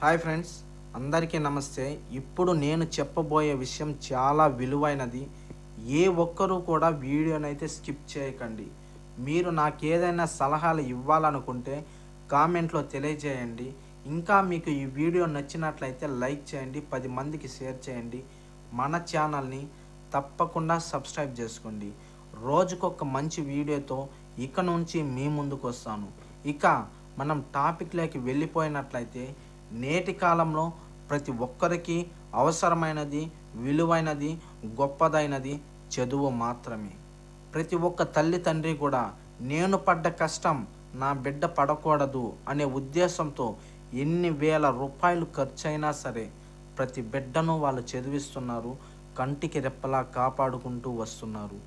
Hi friends అందరికీ నమస్తే. ఇప్పుడు నేను చెప్పబోయే విషయం చాలా విలువైనది. ఏ ఒక్కరూ కూడా వీడియోనైతే స్కిప్ చేయకండి. మీరు నాకు ఏదైనా సలహాలు ఇవ్వాలనుకుంటే కామెంట్లో తెలియజేయండి. ఇంకా మీకు ఈ వీడియో నచ్చినట్లయితే లైక్ చేయండి పది మందికి షేర్ చేయండి. మన ఛానల్ని తప్పకుండా సబ్స్క్రైబ్ చేసుకోండి. రోజుకొక మంచి వీడియోతో ఇక నుంచి మీ ముందుకు వస్తాను ఇక మనం టాపిక్లోకి వెళ్ళిపోయినట్లయితే నేటి కాలంలో ప్రతి ఒక్కరికి అవసరమైనది విలువైనది గొప్పదైనది చదువు మాత్రమే. ప్రతి ఒక్క తల్లి తండ్రి కూడా నేను పడ్డ కష్టం నా బిడ్డ పడకూడదు అనే ఉద్దేశంతో ఎన్ని వేల రూపాయలు ఖర్చైనా సరే ప్రతి బిడ్డను వాళ్ళు చదివిస్తున్నారు కంటికి రెప్పలా కాపాడుకుంటూ వస్తున్నారు.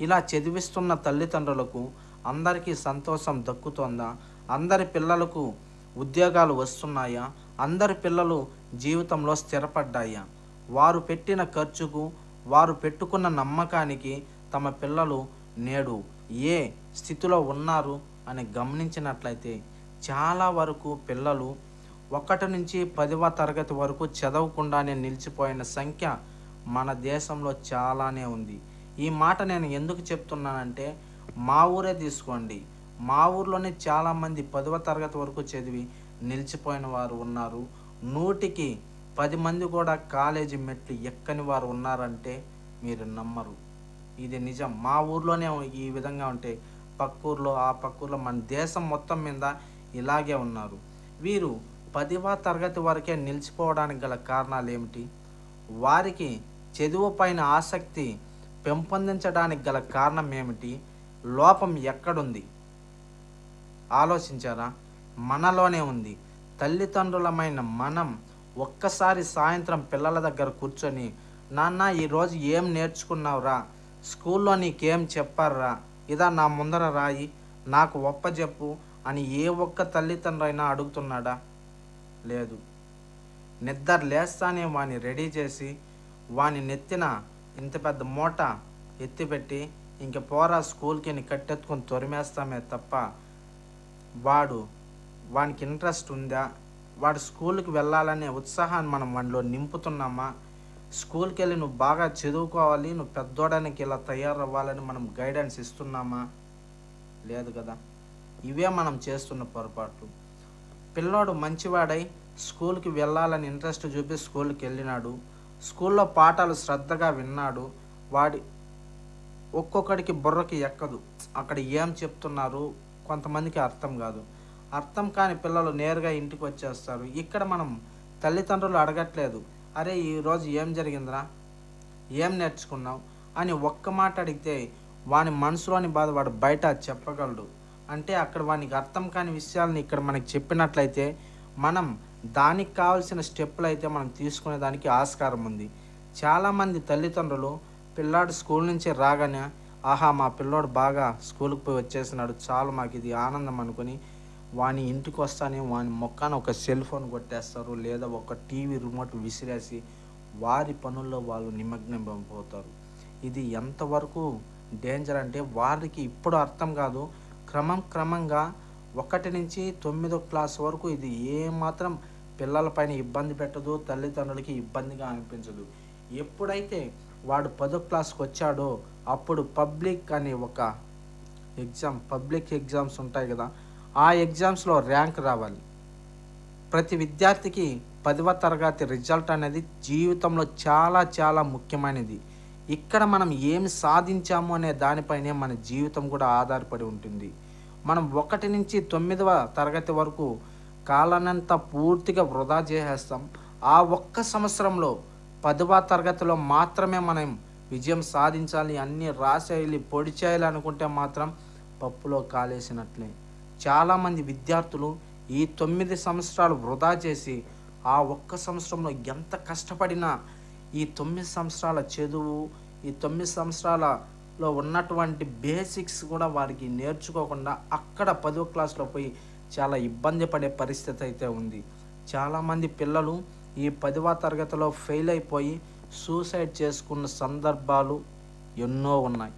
ఇలా చదివిస్తున్న తల్లిదండ్రులకు అందరికీ సంతోషం దక్కుతోందా? అందరి పిల్లలకు ఉద్యోగాలు వస్తున్నాయా? అందరి పిల్లలు జీవితంలో స్థిరపడ్డాయా? వారు పెట్టిన ఖర్చుకు వారు పెట్టుకున్న నమ్మకానికి తమ పిల్లలు నేడు ఏ స్థితిలో ఉన్నారు అని గమనించినట్లయితే చాలా వరకు పిల్లలు ఒకటి నుంచి పదవ తరగతి వరకు చదవకుండానే నిలిచిపోయిన సంఖ్య మన దేశంలో చాలానే ఉంది. ఈ మాట నేను ఎందుకు చెప్తున్నానంటే మా ఊరే తీసుకోండి. మా ఊర్లోనే చాలామంది పదవ తరగతి వరకు చదివి నిలిచిపోయిన వారు ఉన్నారు. నూటికి పది మంది కూడా కాలేజీ మెట్లు ఎక్కని వారు ఉన్నారంటే మీరు నమ్మరు. ఇది నిజం. మా ఊర్లోనే ఈ విధంగా ఉంటే పక్కూర్లో ఆ పక్కూర్లో మన దేశం మొత్తం మీద ఇలాగే ఉన్నారు. వీరు పదివ తరగతి వరకే నిలిచిపోవడానికి గల కారణాలు ఏమిటి? వారికి చదువు పైన ఆసక్తి పెంపొందించడానికి గల కారణం ఏమిటి? లోపం ఎక్కడుంది? ఆలోచించారా? మనలోనే ఉంది. తల్లిదండ్రులమైన మనం ఒక్కసారి సాయంత్రం పిల్లల దగ్గర కూర్చొని నాన్న ఈరోజు ఏం నేర్చుకున్నావురా? స్కూల్లో నీకేం చెప్పారా? ఇదా నా ముందర రాయి. నాకు ఒప్పజెప్పు అని ఏ ఒక్క తల్లిదండ్రైనా అడుగుతున్నాడా? లేదు. నిద్ర లేస్తానే వాని రెడీ చేసి వాని నెత్తిన ఇంత పెద్ద మూట ఎత్తిపెట్టి ఇంక పోరా స్కూల్కి ని కట్టెత్తుకొని తొరిమేస్తామే తప్ప వాడు వానికి ఇంట్రెస్ట్ ఉందా? వాడు స్కూల్కి వెళ్ళాలనే ఉత్సాహాన్ని మనం వాడిలో నింపుతున్నామా? స్కూల్కి వెళ్ళి నువ్వు బాగా చదువుకోవాలి నువ్వు పెద్దోడానికి ఇలా తయారవ్వాలని మనం గైడెన్స్ ఇస్తున్నామా? లేదు కదా. ఇవే మనం చేస్తున్న పొరపాట్లు. పిల్లోడు మంచివాడై స్కూల్కి వెళ్ళాలని ఇంట్రెస్ట్ చూపి స్కూల్కి వెళ్ళినాడు. స్కూల్లో పాఠాలు శ్రద్ధగా విన్నాడు. వాడి ఒక్కొక్కడికి బుర్రకి ఎక్కదు. అక్కడ ఏం చెప్తున్నారు? కొంతమందికి అర్థం కాదు. అర్థం కాని పిల్లలు నేరుగా ఇంటికి వచ్చేస్తారు. ఇక్కడ మనం తల్లిదండ్రులు అడగట్లేదు. అరే ఈరోజు ఏం జరిగిందిరా? ఏం నేర్చుకున్నావు? అని ఒక్క మాట అడిగితే వాని మనసులోని బాధ వాడు బయట చెప్పగలడు. అంటే అక్కడ వానికి అర్థం కాని విషయాలని ఇక్కడ మనకి చెప్పినట్లయితే మనం దానికి కావాల్సిన స్టెప్పులు అయితే మనం తీసుకునే దానికి ఆస్కారం ఉంది. చాలామంది తల్లిదండ్రులు పిల్లాడు స్కూల్ నుంచి రాగానే ఆహా మా పిల్లోడు బాగా స్కూల్కి పోయి వచ్చేసినాడు చాలు మాకు ఇది ఆనందం అనుకుని వాని ఇంటికి వస్తానే వాని మొక్కన ఒక సెల్ ఫోన్ కొట్టేస్తారు లేదా ఒక టీవీ రిమోట్ విసిరేసి వారి పనుల్లో వాళ్ళు నిమగ్నం పోతారు ఇది ఎంతవరకు డేంజర్ అంటే వారికి ఇప్పుడు అర్థం కాదు. క్రమం క్రమంగా ఒకటి నుంచి తొమ్మిదో క్లాస్ వరకు ఇది ఏమాత్రం పిల్లలపైన ఇబ్బంది పెట్టదు తల్లిదండ్రులకి ఇబ్బందిగా అనిపించదు. ఎప్పుడైతే వాడు పదో క్లాస్కి వచ్చాడో అప్పుడు పబ్లిక్ అనే ఒక ఎగ్జామ్ పబ్లిక్ ఎగ్జామ్స్ ఉంటాయి కదా ఆ ఎగ్జామ్స్లో ర్యాంక్ రావాలి. ప్రతి విద్యార్థికి పదవ తరగతి రిజల్ట్ అనేది జీవితంలో చాలా చాలా ముఖ్యమైనది. ఇక్కడ మనం ఏమి సాధించాము అనే దానిపైనే మన జీవితం కూడా ఆధారపడి ఉంటుంది. మనం ఒకటి నుంచి తొమ్మిదవ తరగతి వరకు కాలానంతా పూర్తిగా వృధా చేసేస్తాం. ఆ ఒక్క సంవత్సరంలో పదవ తరగతిలో మాత్రమే మనం విజయం సాధించాలి అన్ని రాసేయాలి పొడి చేయాలనుకుంటే మాత్రం పప్పులో కాలేసినట్లే. చాలామంది విద్యార్థులు ఈ తొమ్మిది సంవత్సరాలు వృధా చేసి ఆ ఒక్క సంవత్సరంలో ఎంత కష్టపడినా ఈ తొమ్మిది సంవత్సరాల చదువు ఈ తొమ్మిది సంవత్సరాలలో ఉన్నటువంటి బేసిక్స్ కూడా వారికి నేర్చుకోకుండా అక్కడ పదో క్లాస్లో పోయి చాలా ఇబ్బంది పడే పరిస్థితి అయితే ఉంది. చాలామంది పిల్లలు ఈ పదవ తరగతిలో ఫెయిల్ అయిపోయి సూసైడ్ చేసుకున్న సందర్భాలు ఎన్నో ఉన్నాయి.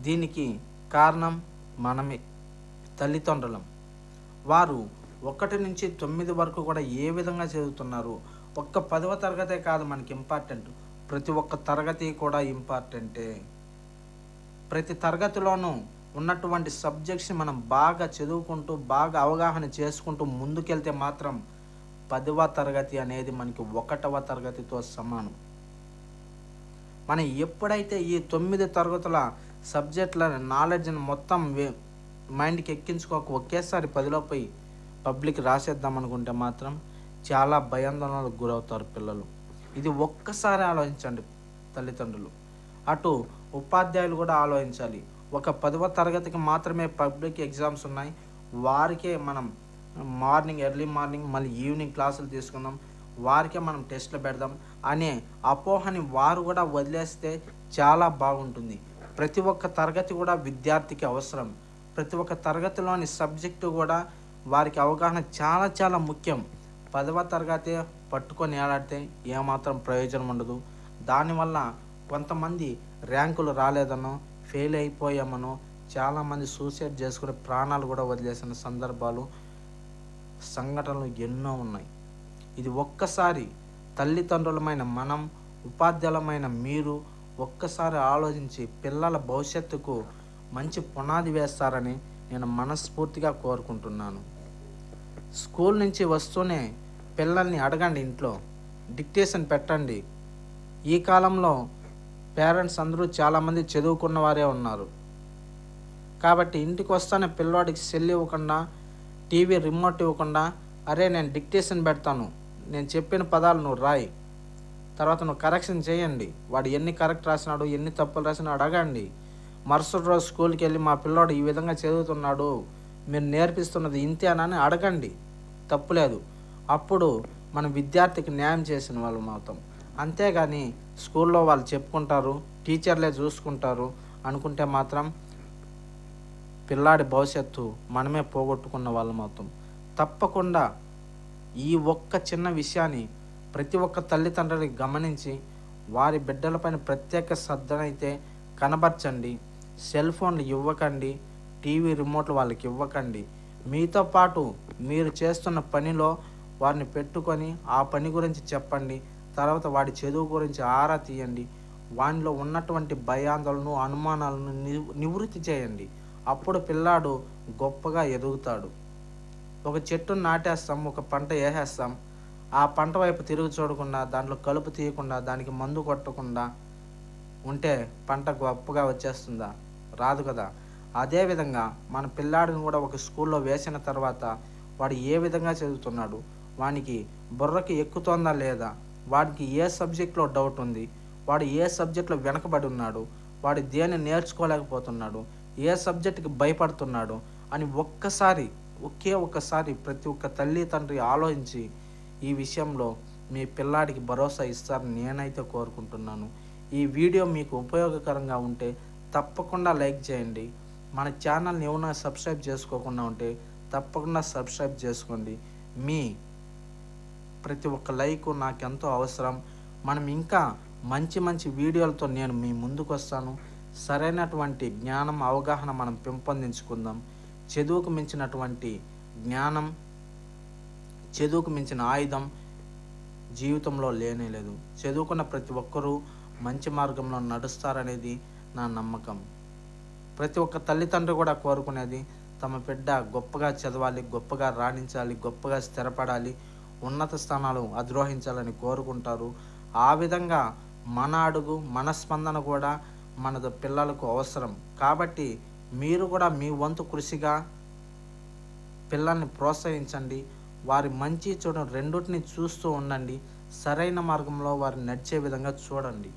దీనికి కారణం మనమే తల్లిదండ్రులం. వారు ఒకటి నుంచి తొమ్మిది వరకు కూడా ఏ విధంగా చదువుతున్నారు? ఒక్క పదవ తరగతే కాదు మనకి ఇంపార్టెంట్ ప్రతి ఒక్క తరగతి కూడా ఇంపార్టెంటే ప్రతి తరగతిలోనూ ఉన్నటువంటి సబ్జెక్ట్స్ని మనం బాగా చదువుకుంటూ బాగా అవగాహన చేసుకుంటూ ముందుకెళ్తే మాత్రం పదవ తరగతి అనేది మనకి ఒకటవ తరగతితో సమానం. మనం ఎప్పుడైతే ఈ తొమ్మిది తరగతుల సబ్జెక్టుల నాలెడ్జ్ని మొత్తం వే- మైండ్కి ఎక్కించుకోక ఒకేసారి పదిలో పోయి పబ్లిక్ రాసేద్దాం అనుకుంటే మాత్రం చాలా భయాందోళనలకు గురవుతారు పిల్లలు. ఇది ఒక్కసారి ఆలోచించండి తల్లిదండ్రులు. అటు ఉపాధ్యాయులు కూడా ఆలోచించాలి. ఒక పదవ తరగతికి మాత్రమే పబ్లిక్ ఎగ్జామ్స్ ఉన్నాయి. వారికే మనం మార్నింగ్ ఎర్లీ మార్నింగ్ మళ్ళీ ఈవినింగ్ క్లాసులు తీసుకుందాం. వారికే మనం టెస్ట్లు పెడదాం అనే అపోహని వారు కూడా వదిలేస్తే చాలా బాగుంటుంది. ప్రతి ఒక్క తరగతి కూడా విద్యార్థికి అవసరం. ప్రతి ఒక్క తరగతిలోని సబ్జెక్టు కూడా వారికి అవగాహన చాలా చాలా ముఖ్యం. పదవ తరగతి పట్టుకొని ఏలాడితే ఏమాత్రం ప్రయోజనం ఉండదు. దానివల్ల కొంతమంది ర్యాంకులు రాలేదనో ఫెయిల్ అయిపోయామనో చాలామంది సూసైడ్ చేసుకుని ప్రాణాలు కూడా వదిలేసిన సందర్భాలు సంఘటనలు ఎన్నో ఉన్నాయి. ఇది ఒక్కసారి తల్లిదండ్రులమైన మనం ఉపాధ్యాయులమైన మీరు ఒక్కసారి ఆలోచించి పిల్లల భవిష్యత్తుకు మంచి పునాది వేస్తారని నేను మనస్ఫూర్తిగా కోరుకుంటున్నాను. స్కూల్ నుంచి వస్తూనే పిల్లల్ని అడగండి ఇంట్లో. డిక్టేషన్ పెట్టండి. ఈ కాలంలో పేరెంట్స్ అందరూ చాలామంది చదువుకున్న వారే ఉన్నారు. కాబట్టి ఇంటికి వస్తానే పిల్లోడికి సెల్ ఇవ్వకుండా టీవీ రిమోట్ ఇవ్వకుండా అరే నేను డిక్టేషన్ పెడతాను. నేను చెప్పిన పదాలు నువ్వు రాయి. తర్వాత నువ్వు కరెక్షన్ చేయండి. వాడు ఎన్ని కరెక్ట్ రాసినాడు ఎన్ని తప్పులు రాసినాడు అడగండి. మరుసటి రోజు స్కూల్కి వెళ్ళి మా పిల్లోడు ఈ విధంగా చదువుతున్నాడు. మీరు నేర్పిస్తున్నది ఇంతేనని అడగండి. తప్పులేదు అప్పుడు మన విద్యార్థికి న్యాయం చేసిన వాళ్ళు మాత్రం. అంతేగాని స్కూల్లో వాళ్ళు చెప్పుకుంటారు టీచర్లే చూసుకుంటారు అనుకుంటే మాత్రం పిల్లాడి భవిష్యత్తు మనమే పోగొట్టుకున్న వాళ్ళం అవుతాం. తప్పకుండా ఈ ఒక్క చిన్న విషయాన్ని ప్రతి ఒక్క తల్లిదండ్రులు గమనించి వారి బిడ్డలపైన ప్రత్యేక శ్రద్ధనైతే కనబరచండి. సెల్ ఫోన్లు ఇవ్వకండి. టీవీ రిమోట్లు వాళ్ళకి ఇవ్వకండి. మీతో పాటు మీరు చేస్తున్న పనిలో వారిని పెట్టుకొని ఆ పని గురించి చెప్పండి. తర్వాత వాడి చదువు గురించి ఆరా తీయండి. వానిలో ఉన్నటువంటి భయాందోళనను అనుమానాలను ని- నివృత్తి చేయండి. అప్పుడు పిల్లాడు గొప్పగా ఎదుగుతాడు. ఒక చెట్టును నాటేస్తాం ఒక పంట వేసేస్తాం ఆ పంట వైపు తిరుగు చూడకుండా దాంట్లో కలుపు తీయకుండా దానికి మందు కొట్టకుండా ఉంటే పంట గొప్పగా వచ్చేస్తుందా? రాదు కదా. అదేవిధంగా మన పిల్లాడిని కూడా ఒక స్కూల్లో వేసిన తర్వాత వాడు ఏ విధంగా చదువుతున్నాడు? వానికి బుర్రకి ఎక్కుతోందా లేదా? వాడికి ఏ సబ్జెక్ట్లో డౌట్ ఉంది? వాడు ఏ సబ్జెక్ట్లో వెనకబడి ఉన్నాడు? వాడు దేన్ని నేర్చుకోలేకపోతున్నాడు? ఏ సబ్జెక్టుకి భయపడుతున్నాడు అని ఒక్కసారి ఒకే ఒక్కసారి ప్రతి ఒక్క తల్లి తండ్రి ఆలోచించి ఈ విషయంలో మీ పిల్లాడికి భరోసా ఇస్తారని నేనైతే కోరుకుంటున్నాను. ఈ వీడియో మీకు ఉపయోగకరంగా ఉంటే తప్పకుండా లైక్ చేయండి. మన ఛానల్ని ఏమైనా సబ్స్క్రైబ్ చేసుకోకుండా ఉంటే తప్పకుండా సబ్స్క్రైబ్ చేసుకోండి. మీ ప్రతి ఒక్క లైక్ నాకెంతో అవసరం. మనం ఇంకా మంచి మంచి వీడియోలతో నేను మీ ముందుకు వస్తాను సరైనటువంటి జ్ఞానం అవగాహన మనం పెంపొందించుకుందాం. చదువుకు మించినటువంటి జ్ఞానం చదువుకు మించిన ఆయుధం జీవితంలో లేనే లేదు. చదువుకున్న ప్రతి ఒక్కరూ మంచి మార్గంలో నడుస్తారనేది నా నమ్మకం. ప్రతి ఒక్క తల్లిదండ్రి కూడా కోరుకునేది తమ బిడ్డ గొప్పగా చదవాలి గొప్పగా రాణించాలి గొప్పగా స్థిరపడాలి ఉన్నత స్థానాలు అధిరోహించాలని కోరుకుంటారు. ఆ విధంగా మన అడుగు మన స్పందన కూడా మన పిల్లలకు అవసరం. కాబట్టి మీరు కూడా మీ వంతు కృషిగా పిల్లల్ని ప్రోత్సహించండి. వారి మంచి చెడు రెండింటిని చూస్తూ ఉండండి. సరైన మార్గంలో వారు నడిచే విధంగా చూడండి.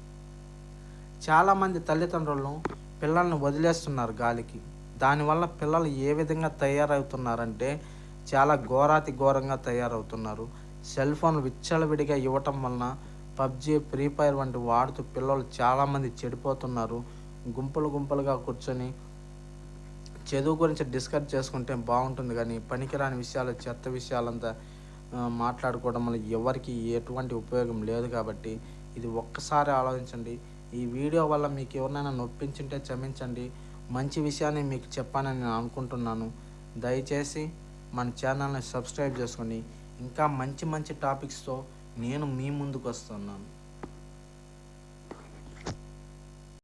చాలామంది తల్లిదండ్రులను పిల్లల్ని వదిలేస్తున్నారు గాలికి. దానివల్ల పిల్లలు ఏ విధంగా తయారవుతున్నారంటే చాలా ఘోరాతి ఘోరంగా తయారవుతున్నారు. సెల్ ఫోన్ విచ్చలవిడిగా ఇవ్వటం వలన పబ్జి ఫ్రీ ఫైర్ వంటి వాడుతూ పిల్లలు చాలామంది చెడిపోతున్నారు. గుంపులు గుంపులుగా కూర్చొని చదువు గురించి డిస్కస్ చేసుకుంటే బాగుంటుంది కానీ పనికిరాని విషయాలు చెత్త విషయాలంతా మాట్లాడుకోవడం వల్ల ఎవరికి ఎటువంటి ఉపయోగం లేదు కాబట్టి ఇది ఒక్కసారి ఆలోచించండి. ఈ వీడియో వల్ల మీకు ఎవరినైనా నొప్పించుంటే క్షమించండి. మంచి విషయాన్ని మీకు చెప్పానని నేను అనుకుంటున్నాను. దయచేసి మన ఛానల్ని సబ్స్క్రైబ్ చేసుకొని ఇంకా మంచి మంచి టాపిక్స్తో నేను మీ ముందుకు వస్తున్నాను.